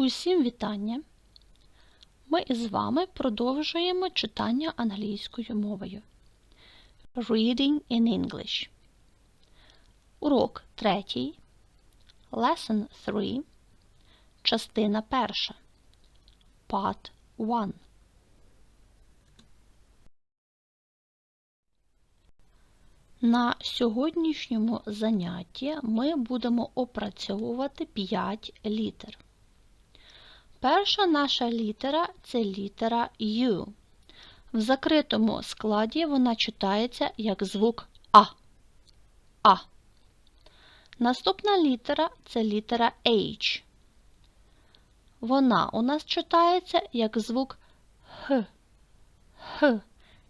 Усім вітання! Ми із вами продовжуємо читання англійською мовою. Reading in English. Урок 3. Lesson 3. Частина 1. Part 1. На сьогоднішньому занятті ми будемо опрацьовувати 5 літер. Перша наша літера це літера U. В закритому складі вона читається як звук А. А. Наступна літера це літера H. Вона у нас читається як звук Х. Х.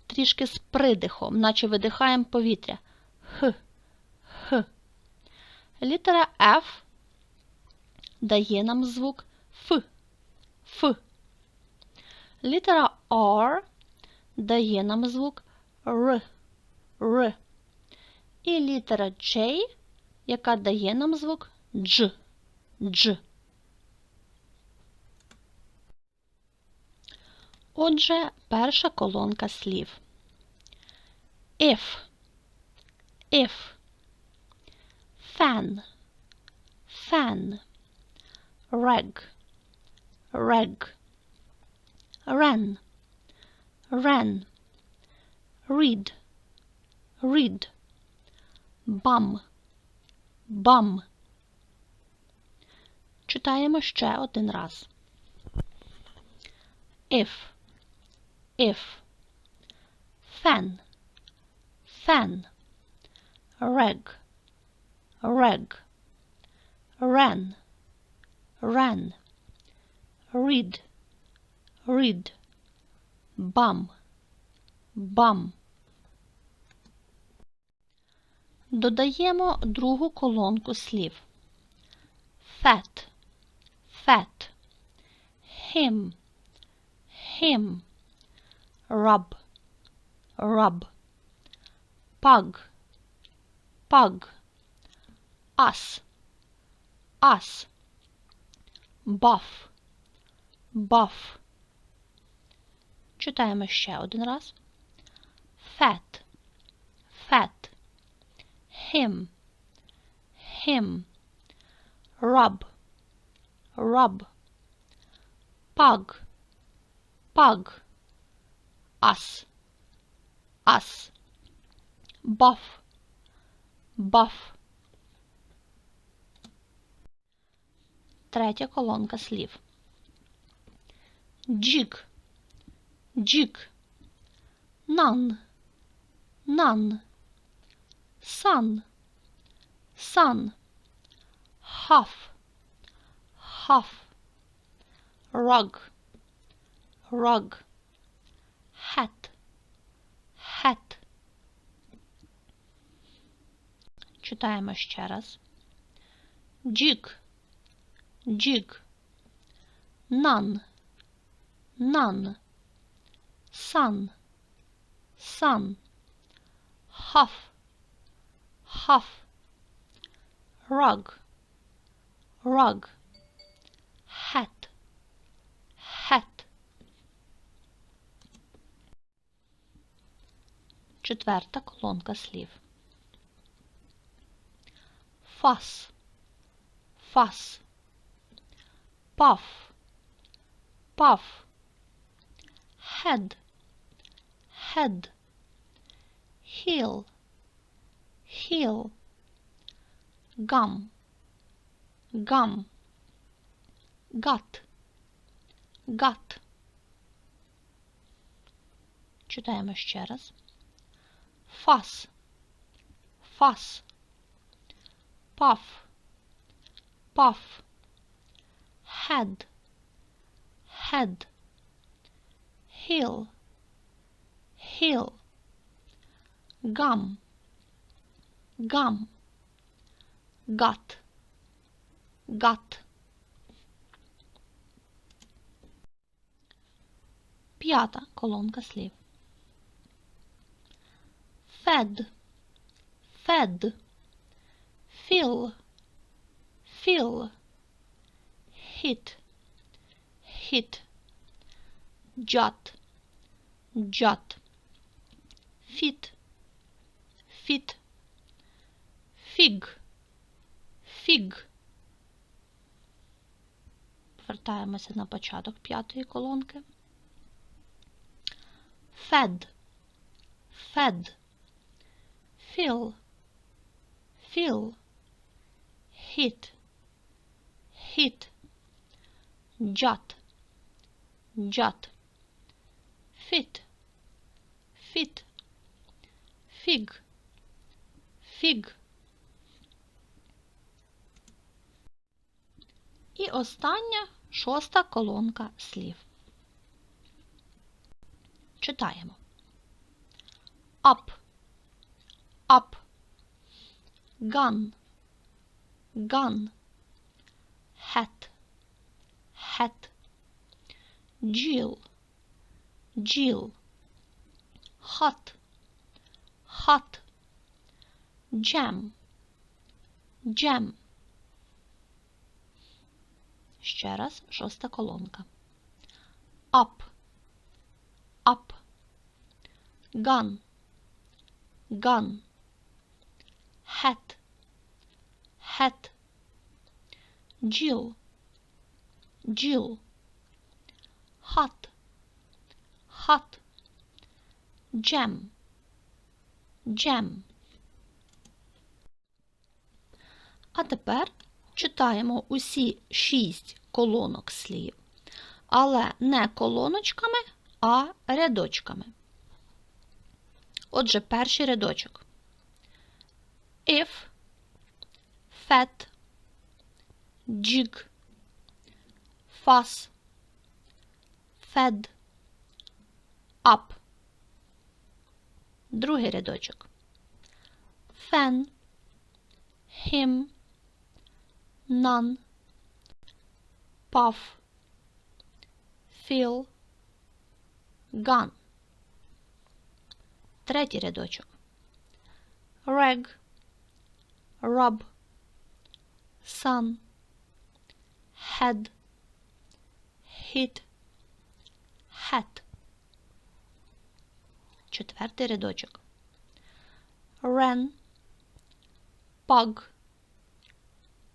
Трішки з придихом, наче видихаємо повітря. Х. Х. Літера F дає нам звук Ф. Літера R дає нам звук Р. Р. І літера J, яка дає нам звук Дж. Дж. Отже, перша колонка слів. If, if, fan, fan, reg, reg, ran, ran, read, read, bum, bum. Читаємо ще один раз. If, if, fan, fan, reg, reg, ran, ran, read, Read, bum, bum. Додаємо другу колонку слів. Fat, fat, him, him, rub, rub, pug, pug, us, us, buff, buff. Читаємо ще один раз. Fat, fat, him, him, rub, rub, pug, pug, us, us, buff, buff. Третя колонка слів. Jig, jig, none, none, sun, sun, half, half, rug, rug, hat, hat. Читаємо ще раз. Jig, jig, none, none, sun, sun, half, half, rug, rug, hat, hat. Четверта колонка слів. Fuss, fuss, puff, puff, head, head, heel, heel, gum, gum, gut, gut. Читаємо ще раз. Fuss, fuss, puff, puff, head, head, heel, heel, gum, gum, gut, gut. П'ята колонка слів. Fed, fed, fill, fill, hit, hit, jot, jot, Fit, fit, fig, fig. Повертаємося на початок п'ятої колонки. Fed, fed, fill, fill, hit, hit, jot, jot, fit, fit, fig, fig. І остання шоста колонка слів. Читаємо. Up, up, gun, gun, hat, hat, Jill, Jill, hot, hot, jam, jam. Ще раз шоста колонка. Up, up, gun, gun, hat, hat, Jill, Jill, hot, hot, jam, Jam. А тепер читаємо усі шість колонок слів, але не колоночками, а рядочками. Отже, перший рядочок. If, fat, jig, fuss, fed, up. Другий рядочок. None, puff, fill, gun. Третій рядочок. Rag, rub, sun, head, hit, hat. Четвертий рядочок. Ran, pug,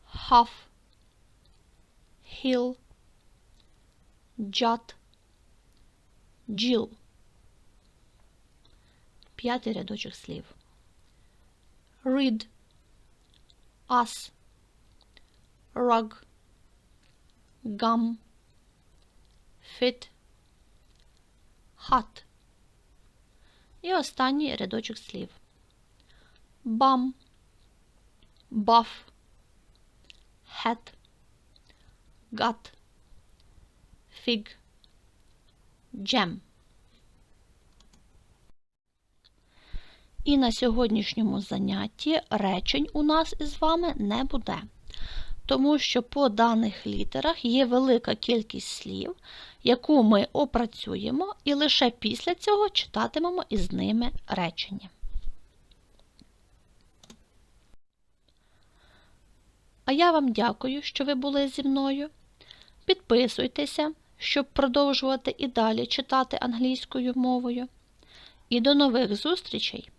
huff, hill, jot, jill. П'ятий рядочок слів. Read, us, rug, gum, fit, hot. І останній рядочок слів. Bum, buff, hat, gut, fig, jam. І на сьогоднішньому занятті речень у нас із вами не буде, тому що по даних літерах є велика кількість слів, яку ми опрацюємо, і лише після цього читатимемо із ними речення. А я вам дякую, що ви були зі мною. Підписуйтеся, щоб продовжувати і далі читати англійською мовою. І до нових зустрічей!